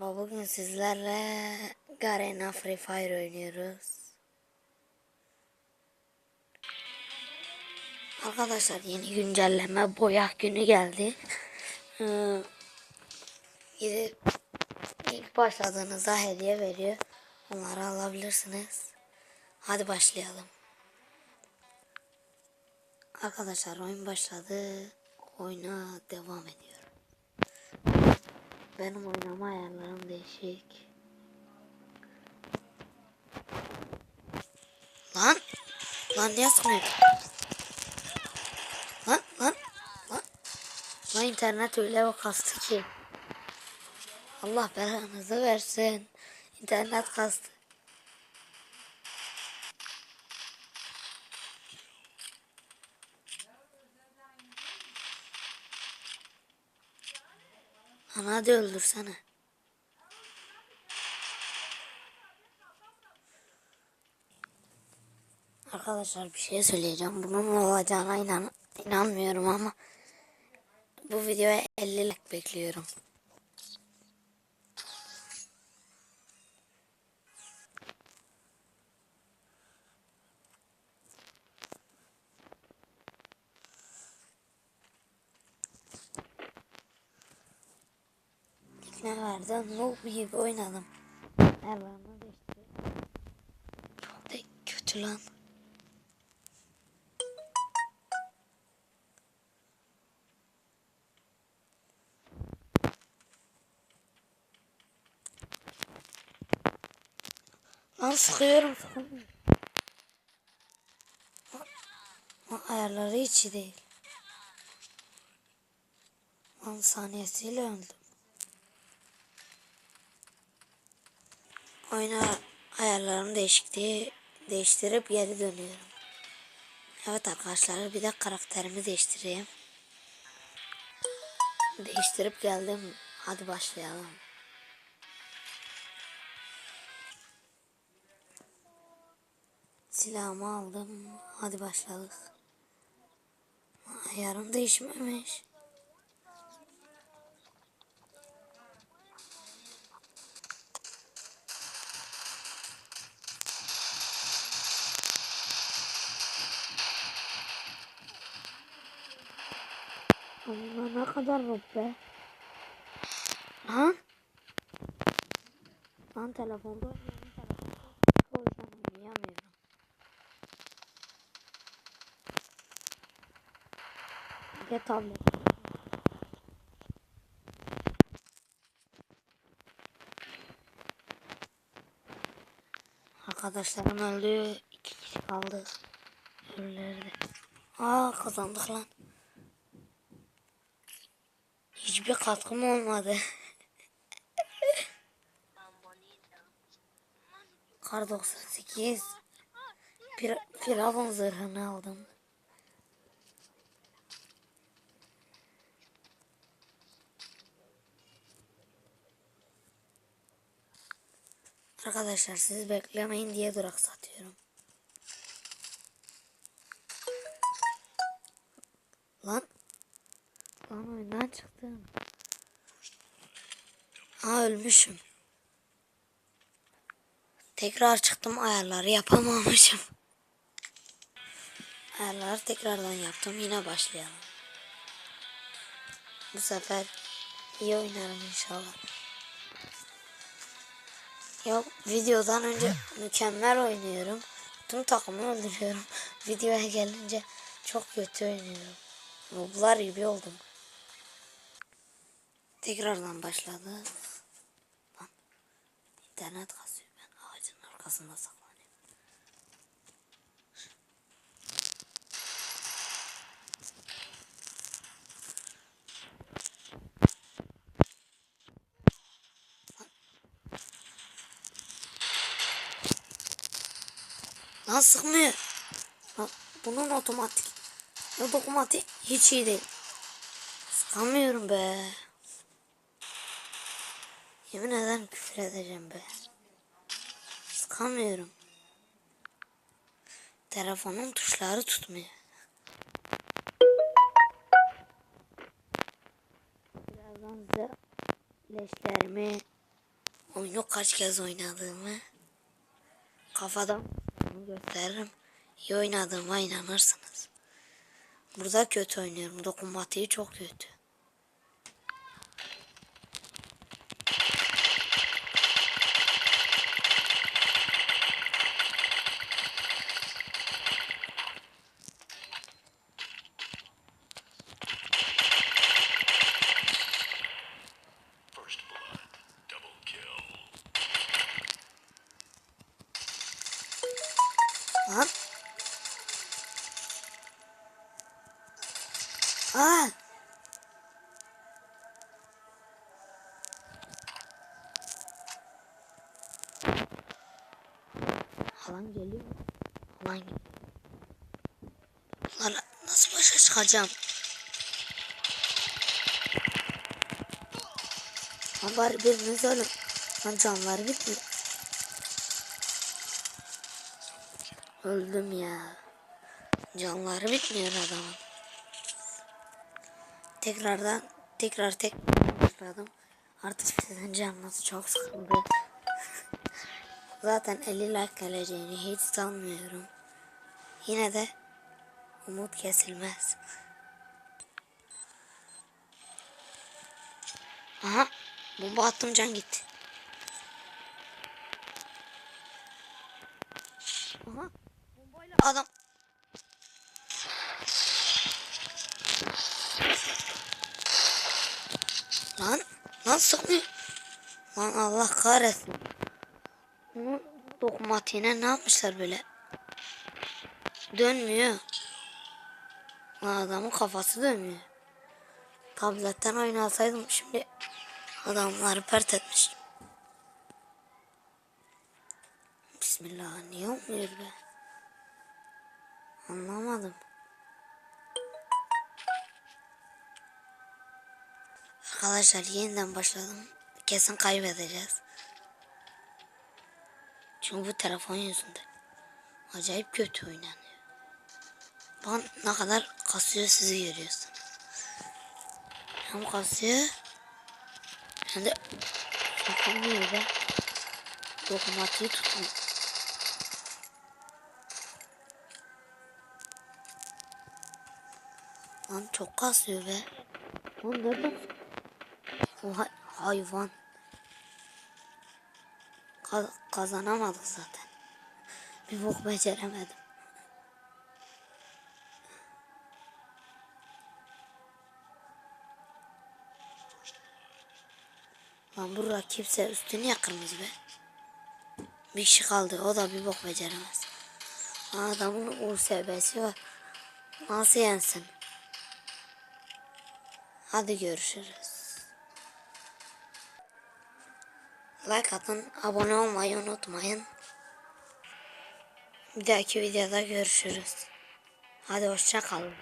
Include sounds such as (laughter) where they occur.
Bugün sizlerle Garena Free Fire oynuyoruz. Arkadaşlar yeni güncelleme boyak günü geldi. Ee, gidip ilk başladığınızda hediye veriyor. Onları alabilirsiniz. Hadi başlayalım. Arkadaşlar oyun başladı. Oyuna devam ediyorum. Benim oynama ayarlarım değişik. Lan! Lan niye? Lan lan lan. Lan internet öyle bir kastı ki. Allah belanızı versin. İnternet kastı. Ana hadi öldürsene. Arkadaşlar bir şey söyleyeceğim. Bunun olacağına inan inanmıyorum ama bu videoya 50 like bekliyorum. Verdi? Noob gibi oynadım. Erlan'ı değişti. Çok kötü lan. Lan sıkıyorum sıkıyorum. Ayarları hiç iyi değil. Lan saniyesiyle öldüm. Oyuna ayarlarımı değişikliği değiştirip geri dönüyorum. Evet arkadaşlar bir de karakterimi değiştireyim. Değiştirip geldim. Hadi başlayalım. Silahımı aldım. Hadi başladık. Ayarım değişmemiş. Allah ne kadar noob be. Lan. Lan telefonda. O yüzden oynayamıyorum. Bir de tablet. Arkadaşlarım öldü. İki kişi kaldı. Ölüleri de. Aa kazandık lan. Hiçbir katkım olmadı. Kar 98. Bir, Firavun zırhını aldım. Arkadaşlar siz beklemeyin diye durak satıyorum. Oyundan çıktım. Aa ölmüşüm. Tekrar çıktım ayarları yapamamışım. Ayarları tekrardan yaptım yine başlayalım. Bu sefer iyi oynarım inşallah. Ya videodan önce mükemmel oynuyorum. Tüm takımı öldürüyorum. (laughs) Videoya gelince çok kötü oynuyorum. Noblar gibi oldum. Tekrardan başladı. Lan internet kasıyor. Ben ağacın arkasında saklanıyorum. Lan sıkmıyor. Lan bunun otomatik. Ya dokunmatik hiç iyi değil. Sıkamıyorum be. Yemin ederim küfür edeceğim be. Sıkamıyorum. Telefonun tuşları tutmuyor. Birazdan size leşlerimi oyunu kaç kez oynadığımı kafadan gösteririm. İyi oynadığıma inanırsınız. Burada kötü oynuyorum. Dokunmatiği çok kötü. Lan. Aa. Halan geliyor. Halan geliyor. Nasıl başa çıkacağım? Lan bari biriniz ölün. Lan canları bitmiyor. Öldüm ya. Canları bitmiyor adamın. Tekrardan tekrar tek başladım. Artık sizin canınız çok sıkıldı. (laughs) Zaten 50 like geleceğini hiç sanmıyorum. Yine de umut kesilmez. Aha bomba attım can gitti. Aha adam Lan lan sıkmıyor. Lan Allah kahretsin. Bunun dokunmatiğine ne yapmışlar böyle? Dönmüyor. Lan adamın kafası dönmüyor. Tabletten oynasaydım şimdi adamları pert etmiştim. Bismillah niye olmuyor be? Arkadaşlar yeniden başladım. Kesin kaybedeceğiz. Çünkü bu telefon yüzünden. Acayip kötü oynanıyor. Bakın ne kadar kasıyor sizi görüyorsunuz. Hem kasıyor hem de yapamıyor be. Dokunmatiği tutmuyor. Lan çok kasıyor be. Lan nereden? Oha, hayvan. Ka- kazanamadık zaten. Bir bok beceremedim. Lan bu rakipse üstü niye kırmızı be? Bir kişi kaldı o da bir bok beceremez. Adamın USB'si var. Nasıl yensin? Hadi görüşürüz. Like atın, abone olmayı unutmayın. Bir dahaki videoda görüşürüz. Hadi hoşça kalın.